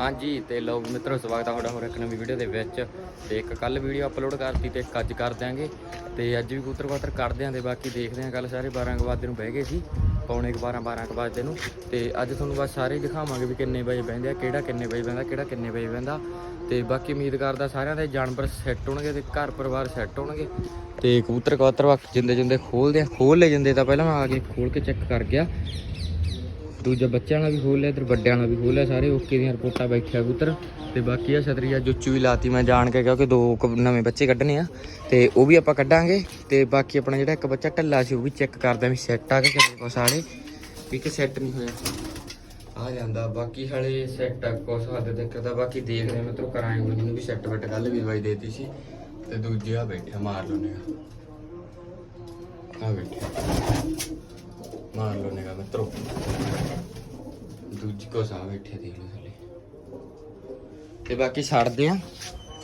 ਹਾਂਜੀ ਤੇ ਲੋ ਮਿੱਤਰੋ, ਸਵਾਗਤ ਆ ਤੁਹਾਡਾ ਹੋਰ ਇੱਕ ਨਵੀਂ ਵੀਡੀਓ ਦੇ ਵਿੱਚ। ਤੇ ਇੱਕ ਕੱਲ ਵੀਡੀਓ ਅਪਲੋਡ ਕਰਤੀ ਤੇ ਇੱਕ ਅੱਜ ਕਰ ਦਿਆਂਗੇ। ਤੇ ਅੱਜ ਵੀ ਕੂਤਰ ਕਾਤਰ ਕੱਢਦੇ ਆਂ ਤੇ ਬਾਕੀ ਦੇਖਦੇ ਆਂ ਕੱਲ ਸਾਰੇ 12 ਕੁ ਵਜੇ ਨੂੰ ਬਹਿ ਗਏ ਸੀ, ਪੌਣੇ ਕੁ 12 12 ਕੁ ਵਜੇ ਨੂੰ। ਤੇ ਅੱਜ ਤੁਹਾਨੂੰ ਬਸ ਸਾਰੇ ਦਿਖਾਵਾਂਗੇ ਵੀ ਕਿੰਨੇ ਵਜੇ ਬਹਿੰਦੇ ਆ, ਕਿਹੜਾ ਕਿੰਨੇ ਵਜੇ ਬਹਿੰਦਾ, ਕਿਹੜਾ ਕਿੰਨੇ ਵਜੇ ਬਹਿੰਦਾ। ਤੇ ਬਾਕੀ ਉਮੀਦ ਕਰਦਾ ਸਾਰਿਆਂ ਦੇ ਜਾਨਵਰ ਸੈੱਟ ਹੋਣਗੇ ਤੇ ਘਰ ਪਰਿਵਾਰ ਸੈੱਟ ਹੋਣਗੇ। ਤੇ ਕਬੂਤਰ ਕਬੂਤਰ ਵਕ ਜਿੰਦੇ ਜਿੰਦੇ ਖੋਲਦੇ ਆ ਖੋਲ ਲੈ ਜਾਂਦੇ ਤਾਂ ਪਹਿਲਾਂ ਮੈਂ ਆ ਕੇ ਖੋਲ ਕੇ ਚੈੱਕ ਕਰ ਗਿਆ। ਦੂਜਾ ਬੱਚਿਆਂ ਨਾਲ ਵੀ ਖੋਲ ਲਿਆ, ਇਧਰ ਵੱਡਿਆਂ ਨਾਲ ਵੀ ਖੋਲ ਲਿਆ, ਸਾਰੇ ਓਕੇ ਦੀਆਂ ਰਿਪੋਰਟਾਂ ਬੈਠਿਆ ਕਬੂਤਰ। ਤੇ ਬਾਕੀ ਆ ਛਤਰੀਆ ਜੁੱਚੂ ਵੀ ਲਾਤੀ ਮੈਂ ਜਾਣ ਕੇ, ਕਿਉਂਕਿ ਦੋ ਨਵੇਂ ਬੱਚੇ ਕੱਢਣੇ ਆ। ਤੇ ਉਹ ਵੀ ਆਪਾਂ ਕੱਢਾਂਗੇ। ਤੇ ਬਾਕੀ ਆਪਣਾ ਜਿਹੜਾ ਇੱਕ ਬੱਚਾ ਢੱਲਾ ਸੀ, ਉਹ ਵੀ ਚੈੱਕ ਕਰਦਾ ਵੀ ਸੈੱਟ ਆ ਕੇ ਕਿੰਨੇ ਕੋ ਸਾਰੇ ਵੀ ਕਿ ਸੈੱਟ ਨਹੀਂ ਹੋਇਆ। ਆ ਜਾਂਦਾ, ਬਾਕੀ ਹਲੇ ਸੈੱਟ ਆ, ਕੁਛ ਹੱਦ ਤੱਕ ਤਾਂ ਬਾਕੀ ਦੇਖਦੇ ਮੈਂ ਤੋ ਕਰਾਂਗੇ ਜਿਹਨੂੰ ਵੀ ਸੈੱਟ ਬੱਟ ਕੱਲ ਵੀ ਦਵਾਈ ਦੇਤੀ ਸੀ। ਤੇ ਦੂਜੇ ਆ ਬੈਠਾ ਮਾਰ ਲੋ ਨੇਗਾ ਆ ਬੈਠਾ ਮਾਰ ਲੋ ਨੇਗਾ ਮਿੱਤਰੋ। ਦੂਜੀ ਸਾਹ ਬੈਠੇ ਦੇਖ ਲਓ ਥੱਲੇ ਤੇ ਬਾਕੀ ਛੱਡਦੇ ਆ।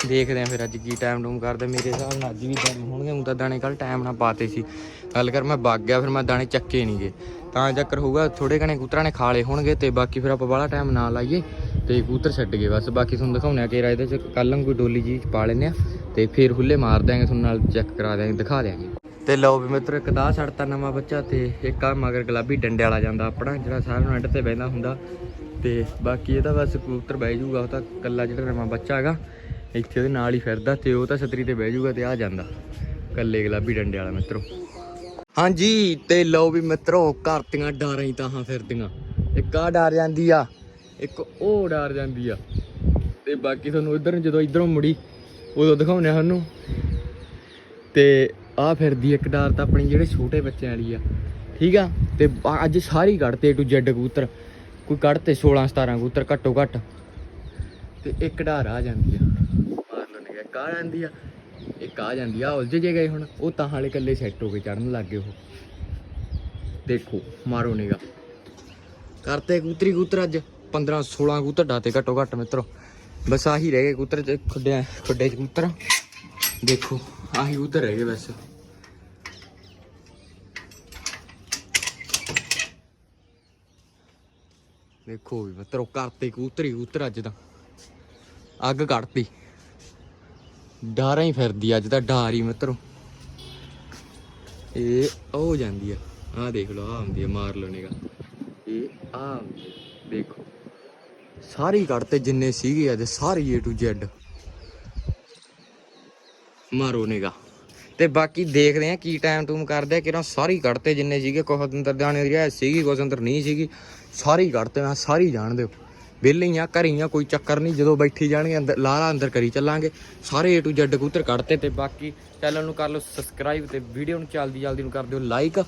ਦੇਖਦੇ ਆ ਫਿਰ ਅੱਜ ਕੀ ਟਾਈਮ ਡੂਮ ਕਰਦੇ। ਮੇਰੇ ਹਿਸਾਬ ਨਾਲ ਅੱਜ ਵੀ ਦਾਣੇ ਹੋਣਗੇ। ਹੁਣ ਤਾਂ ਦਾਣੇ ਕੱਲ ਟਾਈਮ ਨਾਲ ਪਾਤੇ ਸੀ। ਗੱਲ ਕਰ, ਮੈਂ ਵਗ ਗਿਆ, ਫਿਰ ਮੈਂ ਦਾਣੇ ਚੱਕੇ ਨਹੀਂਗੇ ਤਾਂ ਚੱਕਰ ਹੋਊਗਾ ਥੋੜੇ ਘਣੇ ਕੂਤਰਾਂ ਨੇ ਖਾ ਲਏ ਹੋਣਗੇ ਤੇ ਬਾਕੀ ਫਿਰ ਆਪਾਂ ਬਾਹਲਾ ਟਾਈਮ ਨਾ ਲਾਈਏ ਤੇ ਕੂਤਰ ਛੱਡ ਗਏ ਬਸ। ਬਾਕੀ ਤੁਹਾਨੂੰ ਦਿਖਾਉਣੇ ਆ ਕਿ ਇਹਦੇ ਚ ਕੱਲ੍ਹ ਨੂੰ ਕੋਈ ਡੋਲੀ ਜੀ ਪਾ ਲੈਨੇ ਆ ਤੇ ਫਿਰ ਹੁੱਲੇ ਮਾਰ ਦਿਆਂਗੇ, ਤੁਹਾਨੂੰ ਨਾਲ ਚੈੱਕ ਕਰਾ ਦਿਆਂਗੇ, ਦਿਖਾ ਦਿਆਂਗੇ। ਤੇ ਲਓ ਵੀ ਮਿੱਤਰ, ਇੱਕ ਦਾ ਛੜਤਾ ਨਵਾਂ ਬੱਚਾ ਤੇ ਇੱਕ ਆ ਮਗਰ ਗੁਲਾਬੀ ਡੰਡੇ ਵਾਲਾ ਜਾਂਦਾ ਆਪਣਾ, ਜਿਹੜਾ ਸਾਰਿਆਂ ਨੂੰ ਐਂਡ ਤੇ ਬਹਿੰਦਾ ਹੁੰਦਾ। ਤੇ ਬਾਕੀ ਇਹਦਾ ਬਸ ਕਬੂਤਰ ਬਹਿ ਜਾਊਗਾ, ਉਹ ਤਾਂ ਕੱਲਾ ਜਿਹੜਾ ਨਵਾਂ ਬੱਚਾ ਹੈਗਾ, ਇੱਥੇ ਉਹਦੇ ਨਾਲ ਹੀ ਫਿਰਦਾ ਤੇ ਉਹ ਤਾਂ ਛਤਰੀ ਤੇ ਬਹਿ ਜਾਊਗਾ ਤੇ ਆ ਜਾਂਦਾ ਕੱਲੇ ਗੁਲਾਬੀ ਡੰਡੇ ਵਾਲਾ ਮਿੱਤਰੋ। ਹਾਂਜੀ, ਤੇ ਲਓ ਵੀ ਮਿੱਤਰੋ ਘਰਤੀਆਂ ਡਾਰਾਂ ਹੀ ਤਾਹਾਂ ਫਿਰਦੀਆਂ। ਇੱਕ ਆ ਡਰ ਜਾਂਦੀ ਆ, ਇੱਕ ਉਹ ਡਰ ਜਾਂਦੀ ਆ। ਤੇ ਬਾਕੀ ਤੁਹਾਨੂੰ ਇਧਰ ਜਦੋਂ ਇਧਰੋਂ ਮੁੜੀ, ਉਦੋਂ ਦਿਖਾਉਣੇ ਆ ਸਾਨੂੰ ਤੇ ਆ ਫਿਰਦੀ ਇੱਕ ਡਾਰ ਤਾਂ ਆਪਣੀ ਜਿਹੜੇ ਛੋਟੇ ਬੱਚਿਆਂ ਵਾਲੀ ਆ। ਠੀਕ ਆ? ਤੇ ਅੱਜ ਸਾਰੀ ਕੱਢਤੇ ਟੂ ਜੈਡ ਕਬੂਤਰ। ਕੋਈ ਕੱਢਤੇ 16 17 ਕਬੂਤਰ, ਘੱਟੋ ਘੱਟ। ਤੇ ਇੱਕ ਡਾਰ ਆ ਜਾਂਦੀ ਆ। ਮਾਰ ਲੈਣੇ ਇੱਕ ਆ ਜਾਂਦੀ ਆ। ਇੱਕ ਆ ਜਾਂਦੀ ਆ ਉਲਝ ਜੇ ਗਏ ਹੁਣ। ਉਹ ਤਾਂ ਹਾਲੇ ਇਕੱਲੇ ਸੈੱਟ ਹੋ ਕੇ ਚੜਨ ਲੱਗ ਗਏ ਉਹ। ਦੇਖੋ, ਮਾਰੋ ਨਿਗਾ ਕਰਤੇ ਕਬੂਤਰੀ ਕਬੂਤਰ ਅੱਜ। 15 16 ਕਬੂਤਰ ਡਾਤੇ ਘੱਟੋ ਘੱਟ ਮਿੱਤਰੋ। ਬਸ ਆਹੀ ਰਹਿ ਗਏ ਕਬੂਤਰ ਚ ਖੁੱਡਿਆ ਖੁੱਡੇ ਚ ਕੂਤਰ ਦੇਖੋ, ਆਹੀ ਕਬੂਤਰ ਰਹਿ ਗਏ ਬਸ। ਦੇਖੋ ਵੀ ਮਿੱਤਰੋ ਕਰਤੇ ਕਬੂਤਰੀ ਕਬੂਤਰ ਅੱਜ ਤਾਂ। ਅੱਗ ਕੱਢਤੀ। ਡਾਰਾਂ ਹੀ ਫਿਰਦੀ ਅੱਜ ਤਾਂ ਡਾਰ ਹੀ ਮਿੱਤਰੋ। ਇਹ ਹੋ ਜਾਂਦੀ ਆ, ਆਹ ਦੇਖ ਲਓ ਆ ਹੁੰਦੀ ਆ ਮਾਰ ਲਓ ਨਿਗਾ ਇਹ ਆ ਆਉਂਦੀ ਦੇਖੋ। ਸਾਰੀ ਕੱਢਤੇ ਜਿੰਨੇ ਸੀਗੇ ਅੱਜ ਸਾਰੀ A to Z ਮਾਰੋ ਨਿਗਾ ਤੇ ਬਾਕੀ ਦੇਖਦੇ ਆ ਕੀ ਟਾਈਮ ਟੂਮ ਕਰਦੇ ਆ। ਕਿਰਾਂ ਸਾਰੀ ਕੱਢਤੇ ਜਿੰਨੇ ਸੀਗੇ, ਕੁਛ ਅੰਦਰ ਜਾਣੇ ਦੀ ਸੀਗੀ, ਕੁਛ ਅੰਦਰ ਨਹੀਂ ਸੀਗੀ। ਸਾਰੀ ਕੱਢਤੇ ਮੈਂ, ਸਾਰੀ ਜਾਣ ਦਿਓ। ਵਿਹਲੀਆਂ, ਘਰੀਆਂ ਕੋਈ ਚੱਕਰ ਨਹੀਂ, ਜਦੋਂ ਬੈਠੀ ਜਾਣਗੇ ਅੰਦਰ ਲਾਰਾ ਅੰਦਰ ਕਰੀ ਚੱਲਾਂਗੇ। ਸਾਰੇ ਏ ਟੂ Z ਕਬੂਤਰ ਕੱਢਤੇ ਤੇ ਬਾਕੀ ਚੈਨਲ ਨੂੰ ਕਰ ਲਓ ਸਬਸਕ੍ਰਾਈਬ ਤੇ ਵੀਡੀਓ ਨੂੰ ਜਲਦੀ ਜਲਦੀ ਨੂੰ ਕਰ ਦਿਓ ਲਾਈਕ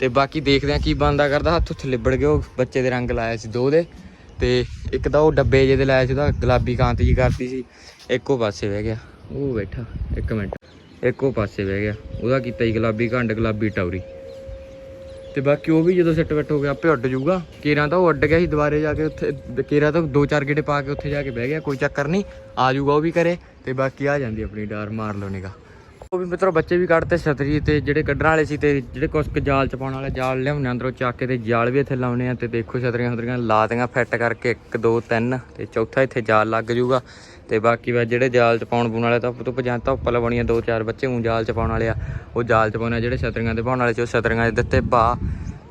ਤੇ ਬਾਕੀ ਦੇਖਦੇ ਆ ਕੀ ਬੰਦਾ ਕਰਦਾ। ਹੱਥ ਉੱਥੇ ਲਿਬੜ ਗਏ ਉਹ, ਬੱਚੇ ਦੇ ਰੰਗ ਲਾਇਆ ਸੀ ਦੋ ਦੇ। ਤੇ ਇੱਕ ਤਾਂ ਉਹ ਡੱਬੇ ਜਿਹੇ ਦੇ ਲਾਇਆ ਸੀ ਉਹਦਾ, ਗੁਲਾਬੀ ਕਾਂਤ ਜੀ ਕਰਤੀ ਸੀ। ਇੱਕੋ ਪਾਸੇ ਬਹਿ ਗਿਆ। ਉਹ ਬੈਠਾ, ਇੱਕ ਮਿੰਟ। ਇੱਕੋ ਪਾਸੇ ਬਹਿ ਗਿਆ। ਉਹਦਾ ਕੀਤਾ ਹੀ ਗੁਲਾਬੀ ਘੰਡ, ਗੁਲਾਬੀ ਟੌਰੀ। ਤੇ ਬਾਕੀ ਉਹ ਵੀ ਜਦੋਂ ਸੈੱਟ ਵੈਟ ਹੋ ਗਿਆ, ਆਪੇ ਉੱਡ ਜਾਊਗਾ। ਕੇਰਾਂ ਤਾਂ ਉਹ ਉੱਡ ਗਿਆ ਸੀ ਦੁਬਾਰੇ ਜਾ ਕੇ ਉੱਥੇ ਕੇਰਾਂ ਤਾਂ ਦੋ ਚਾਰ ਗੇੜੇ ਪਾ ਕੇ ਉੱਥੇ ਜਾ ਕੇ ਬਹਿ ਗਿਆ, ਕੋਈ ਚੱਕਰ ਨਹੀਂ। ਆ ਜਾਊਗਾ ਉਹ ਵੀ ਕਰੇ ਤੇ ਬਾਕੀ ਆ ਜਾਂਦੀ ਆਪਣੀ ਡਾਰ, ਮਾਰ ਲਓ ਨਿਗਾ ਉਹ ਵੀ ਮਿੱਤਰੋ ਬੱਚੇ ਵੀ ਕੱਢਤੇ ਛਤਰੀ ਤੇ ਜਿਹੜੇ ਕੱਢਣ ਵਾਲੇ ਸੀ ਤੇ ਜਿਹੜੇ ਕੁਛ ਕੁ ਜਾਲ ਚ ਪਾਉਣ ਵਾਲੇ ਜਾਲ ਲਿਆਉਣੇ ਅੰਦਰੋਂ ਚੱਕ ਕੇ ਤੇ ਜਾਲ ਵੀ ਇੱਥੇ ਲਾਉਣੇ ਆ ਤੇ ਦੇਖੋ ਛਤਰੀਆਂ ਛਤਰੀਆਂ ਲਾਤੀਆਂ ਫਿੱਟ ਕਰਕੇ 1 2 3 ਤੇ ਚੌਥਾ ਇੱਥੇ ਜਾਲ ਲੱਗ ਜੂਗਾ ਤੇ ਬਾਕੀ ਵਾ ਜਿਹੜੇ ਜਾਲ ਚ ਪਾਉਣ ਬੁਣ ਵਾਲੇ ਤਾਂ ਤੋਂ ਪਜਾਂ ਧੁੱਪ ਲਵਾਉਣੀਆਂ ਦੋ ਚਾਰ ਬੱਚੇ ਉਂ ਜਾਲ ਚ ਪਾਉਣ ਵਾਲੇ ਆ। ਉਹ ਜਾਲ ਚ ਪਾਉਣੇ ਆ, ਜਿਹੜੇ ਛਤਰੀਆਂ ਦੇ ਪਾਉਣ ਵਾਲੇ ਸੀ ਉਹ ਛਤਰੀਆਂ ਦੇ ਦਿੱਤੇ ਪਾ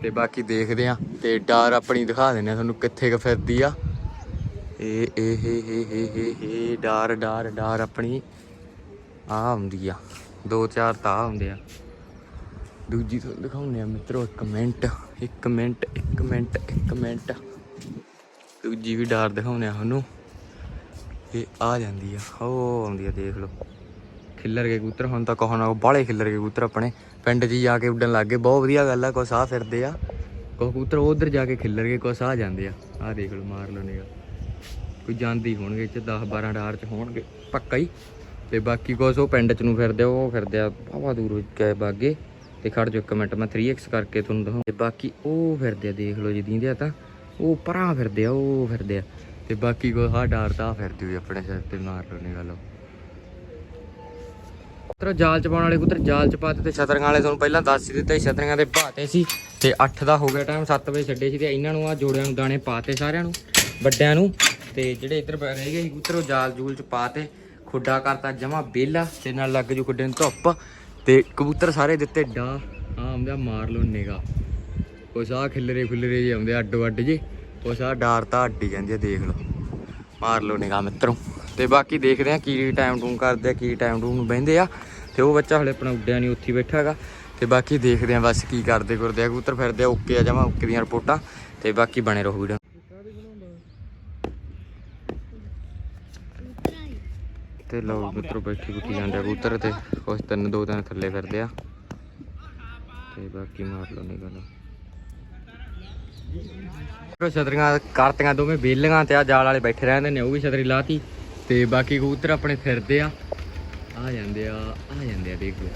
ਤੇ ਬਾਕੀ ਦੇਖਦੇ ਆ ਤੇ ਡਾਰ ਆਪਣੀ ਦਿਖਾ ਦਿੰਦੇ ਆ ਤੁਹਾਨੂੰ ਕਿੱਥੇ ਕ ਫਿਰਦੀ ਆ। ਇਹ ਇਹ ਇਹ ਇਹ ਇਹ ਇਹ ਡਾਰ ਡਾਰ ਡਾਰ ਆਪਣੀ ਆ ਹੁੰਦੀ ਆ। ਦੋ ਚਾਰ ਤਾਂ ਹੁੰਦੇ ਆ। ਦੂਜੀ ਤੁਹਾਨੂੰ ਦਿਖਾਉਂਦੇ ਆ ਮਿੱਤਰੋ, ਇੱਕ ਮਿੰਟ ਇੱਕ ਮਿੰਟ ਇੱਕ ਮਿੰਟ ਇੱਕ ਮਿੰਟ। ਦੂਜੀ ਵੀ ਡਾਰ ਦਿਖਾਉਂਦੇ ਆ ਤੁਹਾਨੂੰ। ਇਹ ਆ ਜਾਂਦੀ ਆ, ਉਹ ਆਉਂਦੀ ਆ, ਦੇਖ ਲਓ। ਖਿੱਲਰ ਕੇ ਕਬੂਤਰ, ਹੁਣ ਤਾਂ ਕਹੋ ਨਾ ਬਾਹਲੇ ਖਿੱਲਰ ਕੇ ਕਬੂਤਰ ਆਪਣੇ। ਪਿੰਡ 'ਚ ਹੀ ਜਾ ਕੇ ਉੱਡਣ ਲੱਗ ਗਏ, ਬਹੁਤ ਵਧੀਆ ਗੱਲ ਆ, ਕੁਛ ਸਾਹ ਫਿਰਦੇ ਆ। ਕੁਛ ਕਬੂਤਰ ਉਧਰ ਜਾ ਕੇ ਖਿੱਲਰ ਕੇ ਕੁਛ ਸਾਹ ਜਾਂਦੇ ਆ। ਆ ਦੇਖ ਲਓ, ਮਾਰ ਲਓ ਨਿਗਾ ਕੋਈ ਜਾਂਦੀ ਹੋਣਗੇ ਚ 10 12 ਡਾਰ ਚ ਹੋਣਗੇ, ਪੱਕਾ ਹੀ। ਤੇ ਬਾਕੀ ਕੁਛ ਉਹ ਪਿੰਡ ਚ ਨੂੰ ਫਿਰਦੇ ਆ, ਉਹ ਫਿਰਦੇ ਆ ਬਾਵਾ ਦੂਰ ਗਏ ਬਾਗੇ। ਤੇ ਖੜ ਜਾਓ ਇੱਕ ਮਿੰਟ ਮੈਂ 3x ਕਰਕੇ ਤੁਹਾਨੂੰ ਦਿਖਾਉਂ। ਤੇ ਬਾਕੀ ਉਹ ਫਿਰਦੇ ਆ ਦੇਖ ਲਓ ਜੀ ਦੀਂਦੇ ਆ ਤਾਂ। ਉਹ ਪਰਾਂ ਫਿਰਦੇ ਆ ਉਹ ਫਿਰਦੇ ਆ। ਤੇ ਬਾਕੀ ਕੋ ਹਾ ਡਾਰ ਫਿਰਦੀ ਹੋਈ ਆਪਣੇ ਸਿਰ ਤੇ ਮਾਰ ਲਓ ਨਿਗਾ ਲਓ। ਤਰ ਜਾਲ ਚ ਪਾਉਣ ਵਾਲੇ ਕੁੱਤਰ ਜਾਲ ਚ ਪਾਤੇ ਤੇ ਛਤਰੀਆਂ ਵਾਲੇ ਤੁਹਾਨੂੰ ਪਹਿਲਾਂ ਦੱਸ ਹੀ ਦਿੱਤਾ ਸੀ ਛਤਰੀਆਂ ਦੇ ਭਾਤੇ ਸੀ। ਤੇ 8 ਦਾ ਹੋ ਗਿਆ ਟਾਈਮ 7 ਵਜੇ ਛੱਡੇ ਸੀ ਤੇ ਇਹਨਾਂ ਨੂੰ ਆ ਜੋੜਿਆਂ ਨੂੰ ਦਾਣੇ ਪਾਤੇ ਸਾਰਿਆਂ ਨੂੰ ਵੱਡਿਆਂ ਨੂੰ। ਤੇ ਜਿਹੜੇ ਇੱਧਰ ਪੈ ਰਹਿ ਗਏ ਸੀ ਕਬੂਤਰ ਉਹ ਜਾਲ ਜੂਲ ਚ ਪਾਤੇ ਖੁੱਡਾ ਕਰਤਾ ਜਮਾ ਬੇਲਾ, ਤੇ ਨਾਲ ਲੱਗ ਜੂ ਖੁੱਡੇ ਨੂੰ ਧੁੱਪ। ਤੇ ਕਬੂਤਰ ਸਾਰੇ ਦਿੱਤੇ ਡਾ ਆਉਂਦਾ ਮਾਰ ਲੋ ਨਿਗਾ ਉਹ ਸਾਹ ਖਿਲਰੇ ਖੁੱਲਰੇ ਜੇ ਆਉਂਦੇ ਅੱਡੋ ਅੱਡ ਜੇ ਉਹ ਸਾਹ ਡਾਰ ਤਾਂ ਅੱਡੀ ਜਾਂਦੀ ਆ, ਦੇਖ ਲਓ। ਮਾਰ ਲਓ ਨਿਗਾ ਮਿੱਤਰੋ। ਤੇ ਬਾਕੀ ਦੇਖਦੇ ਆ ਕੀ ਟਾਈਮ ਟੂਮ ਕਰਦੇ ਆ, ਕੀ ਟਾਈਮ ਟੂਮ ਨੂੰ ਬਹਿੰਦੇ ਆ। ਤੇ ਉਹ ਬੱਚਾ ਹਲੇ ਆਪਣਾ ਉੱਡਿਆ ਨਹੀਂ, ਉੱਥੇ ਬੈਠਾ ਹੈਗਾ। ਤੇ ਬਾਕੀ ਦੇਖਦੇ ਆ ਬਸ ਕੀ ਕਰਦੇ ਕਰਦੇ ਆ। ਕਬੂਤਰ ਫਿਰਦੇ ਆ, ਓਕੇ ਆ ਜਮਾ, ਓਕੇ ਦੀਆਂ ਰਿਪੋਰਟਾਂ। ਤੇ ਬਾਕੀ ਬਣੇ ਰਹੋ ਵੀਡੀਓ ਤੇ ਲੋ ਮਿੱਤਰੋ ਬੈਠੀ ਬੁੱਠੀ ਜਾਂਦੇ ਕਬੂਤਰ ਤੇ। ਕੁਛ ਤਿੰਨ, ਦੋ ਤਿੰਨ ਥੱਲੇ ਫਿਰਦੇ ਆ। ਤੇ ਬਾਕੀ ਮਾਰ ਲਓ ਨਹੀਂ ਗੱਲ ਉਹ ਛਤਰੀਆਂ ਕਰਤੀਆਂ ਦੋਵੇਂ ਬੇਲੀਆਂ ਤੇ ਆ ਜਾਲ ਵਾਲੇ ਬੈਠੇ ਰਹਿੰਦੇ ਨੇ, ਉਹ ਵੀ ਛਤਰੀ ਲਾਤੀ। ਤੇ ਬਾਕੀ ਕਬੂਤਰ ਆਪਣੇ ਫਿਰਦੇ ਆ। ਆ ਜਾਂਦੇ ਆ ਆ ਜਾਂਦੇ ਆ, ਦੇਖ ਲਓ।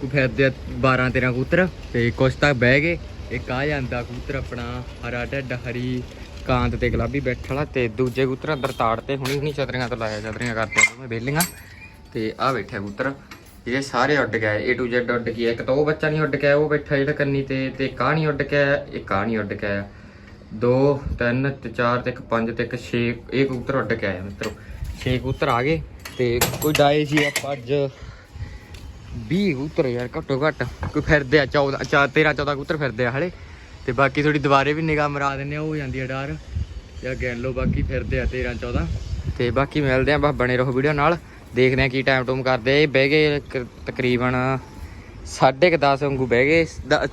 ਕੋ ਫਿਰਦੇ ਆ 12 13 ਕਬੂਤਰ। ਤੇ ਕੁਛ ਤਾਂ ਬਹਿ ਗਏ। ਇੱਕ ਆ ਜਾਂਦਾ ਕਬੂਤਰ ਆਪਣਾ, ਹਰਾ ਢੱਡ, ਹਰੀ ਕਾਂਤ ਤੇ ਗੁਲਾਬੀ ਬੈਠਾ ਵਾਲਾ ਤੇ ਦੂਜੇ ਕਬੂਤਰ ਅੰਦਰ ਤਾੜ ਤੇ ਹੁਣੀ ਹੁਣੀ ਛਤਰੀਆਂ ਤੋਂ ਲਾਇਆ ਛਤਰੀਆਂ ਕਰਦੇ ਆ ਦੋਵੇਂ ਬੇਲੀਆਂ। ਤੇ ਆ ਬੈਠਾ ਕਬੂਤਰ। ਇਹ ਸਾਰੇ ਉੱਡ ਗਏ A to Z ਉੱਡ ਗਿਆ। ਇੱਕ ਤਾਂ ਉਹ ਬੱਚਾ ਨਹੀਂ ਉੱਡ ਗਿਆ, ਉਹ ਬੈਠਾ ਜਿਹੜਾ ਕੰਨੀ ਤੇ ਤੇ ਕਾ ਨਹੀਂ ਉੱਡ ਗਿਆ, ਇੱਕ ਆ ਨਹੀਂ ਉੱਡ ਗਿਆ। ਦੋ, ਤਿੰਨ, ਤੇ ਚਾਰ, ਤੇ ਇੱਕ ਪੰਜ, ਤੇ ਇੱਕ 6 ਇਹ ਕਬੂਤਰ ਉੱਡ ਕੇ ਆਇਆ ਮਿੱਤਰੋ। 6 ਕਬੂਤਰ ਆ ਗਏ ਤੇ ਕੋਈ ਡਾਏ ਸੀ ਆਪਾਂ ਅੱਜ। 20 ਕਬੂਤਰ ਯਾਰ, ਘੱਟੋ ਘੱਟ। ਕੋਈ ਫਿਰਦੇ ਆ 14 ਚਾ- 13 14 ਕਬੂਤਰ ਫਿਰਦੇ ਆ ਹਲੇ। ਤੇ ਬਾਕੀ ਥੋੜੀ ਦੁਬਾਰੇ ਵੀ ਨਿਗਾਹ ਮਰਾ ਦਿੰਨੇ ਆ, ਉਹ ਹੋ ਜਾਂਦੀ ਆ ਡਰ। ਜਾਂ ਗਿਣ ਲਓ ਬਾਕੀ ਫਿਰਦੇ ਆ 13 14 ਤੇ ਬਾਕੀ ਮਿਲਦੇ ਆ, ਬਸ ਬਣੇ ਰਹੋ ਵੀਡੀਓ ਨਾਲ। ਦੇਖਦੇ ਆ ਕੀ ਟਾਈਮ ਟੂਮ ਕਰਦੇ ਇਹ ਬਹਿ ਗਏ ਤਕਰੀਬਨ ਸਾਢੇ ਕੁ 10 ਵਾਂਗੂ ਬਹਿ ਗਏ।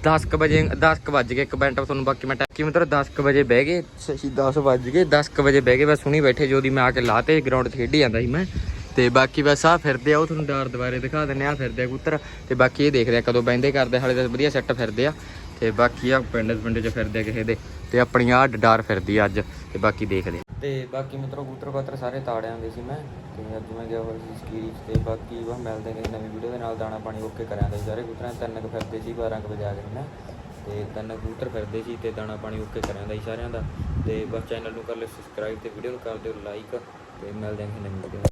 10 ਕ ਵਜੇ 10 ਕ ਵੱਜ ਗਏ। ਇੱਕ ਮਿੰਟ ਤੁਹਾਨੂੰ ਬਾਕੀ ਮੈਂ ਟੱਕੀ ਮਤਲਬ 10 ਕ ਵਜੇ ਬਹਿ ਗਏ। 10 ਵੱਜ ਗਏ। 10 ਕ ਵਜੇ ਬਹਿ ਗਏ। ਬਸ ਸੁਣੀ ਬੈਠੇ ਜੋ ਦੀ ਮੈਂ ਆ ਕੇ ਲਾਤੇ ਗਰਾਊਂਡ 'ਚ ਖੇਡੀ ਜਾਂਦਾ ਸੀ ਮੈਂ। ਤੇ ਬਾਕੀ ਬਸ ਆ ਫਿਰਦੇ ਆ, ਉਹ ਤੁਹਾਨੂੰ ਡਾਰ ਦੁਬਾਰੇ ਦਿਖਾ ਦਿੰਨੇ ਆ। ਫਿਰਦੇ ਆ ਕਬੂਤਰ। ਤੇ ਬਾਕੀ ਇਹ ਦੇਖਦੇ ਆ ਕਦੋਂ ਬੈਂਦੇ ਕਰਦੇ ਹਾਲੇ ਤਾਂ ਵਧੀਆ ਸੈੱਟ ਫਿਰਦੇ ਆ। ਤੇ ਬਾਕੀ ਆ ਪਿੰਡ ਪਿੰਡ 'ਚ ਫਿਰਦੇ ਕਿਸੇ ਦੇ, ਤੇ ਆਪਣੀ ਆ ਡਾਰ ਫਿਰਦੀ ਆ ਅੱਜ, ਤੇ ਬਾਕੀ ਦੇਖਦੇ ਆ। ਤੇ ਬਾਕੀ ਮਿੱਤਰੋ ਕਬੂਤਰ ਪਾਤਰ ਸਾਰੇ ਤਾੜਿਆਂ ਦੇ ਸੀ ਮੈਂ, ਤੇ ਅੱਜ ਮੈਂ ਗਿਆ ਹੋਇਆ ਸੀ ਸਕੀਰੀ 'ਚ, ਤੇ ਬਾਕੀ ਵਾ ਮਿਲਦੇ ਕਿਸੇ ਨਵੀਂ ਵੀਡੀਓ ਦੇ ਨਾਲ, ਦਾਣਾ ਪਾਣੀ ਓਕੇ ਕਰਾਂਗੇ ਸਾਰੇ ਕਬੂਤਰਾਂ ਤਿੰਨ ਕੁ ਫਿਰਦੇ ਸੀ 12 ਕੁ ਵਜੇ ਆ ਗਏ ਮੈਂ ਤੇ ਤਿੰਨ ਕਬੂਤਰ ਫਿਰਦੇ ਸੀ ਤੇ ਦਾਣਾ ਪਾਣੀ ਓਕੇ ਕਰਾਂਦਾ ਸੀ ਸਾਰਿਆਂ ਦਾ। ਤੇ ਬਸ ਚੈਨਲ ਨੂੰ ਕਰ ਲਿਓ ਸਬਸਕ੍ਰਾਈਬ ਤੇ ਵੀਡੀਓ ਨੂੰ ਕਰ ਦਿਓ ਲਾਈਕ ਤੇ ਮਿਲਦੇ ਹਾਂ ਨਵੀਂ ਵੀਡੀਓ